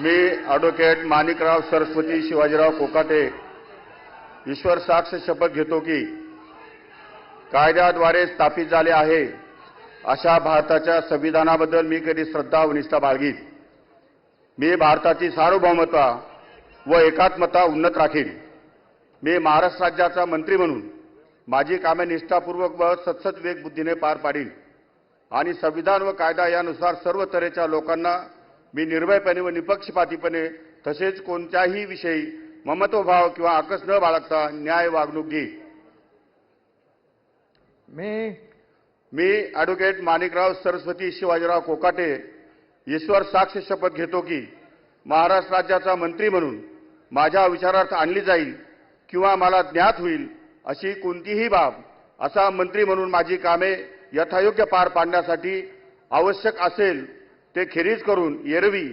मी advocate Manikrao Saraswati Shivajirao Kokate ईश्वर साक्ष शपथ घेतो की कायद्याद्वारे स्थापित झाले आहे अशा भारताच्या संविधानाबद्दल मी कधी श्रद्धा व निष्ठा बाळगीन. मी भारताची सार्वभौमता व एकात्मता उन्नत राखीन. मी महाराष्ट्र राज्याचा मंत्री म्हणून माझी कामे निष्ठापूर्वक व सत्सद वेग बुद्धीने पार पाडीन. आणि संविधान व कायदा यानुसार सर्व तऱ्हेच्या लोकांना मी निर्भयपणे व निपक्षपातीपणे तसेच कोणत्याही विषयी ममत्वभाव किंवा आकस न बाळगता न्याय वागणूक घेईन मी मी ॲडव्होकेट माणिकराव सरस्वती शिवाजीराव कोकाटे ईश्वर साक्ष शपथ घेतो की महाराष्ट्र राज्याचा मंत्री म्हणून माझ्या विचारार्थ आणली जाईल किंवा मला ज्ञात होईल अशी कोणतीही बाब असा मंत्री म्हणून माझी कामे यथायोग्य पार पाडण्यासाठी आवश्यक असेल ते खेरीज करून एरवी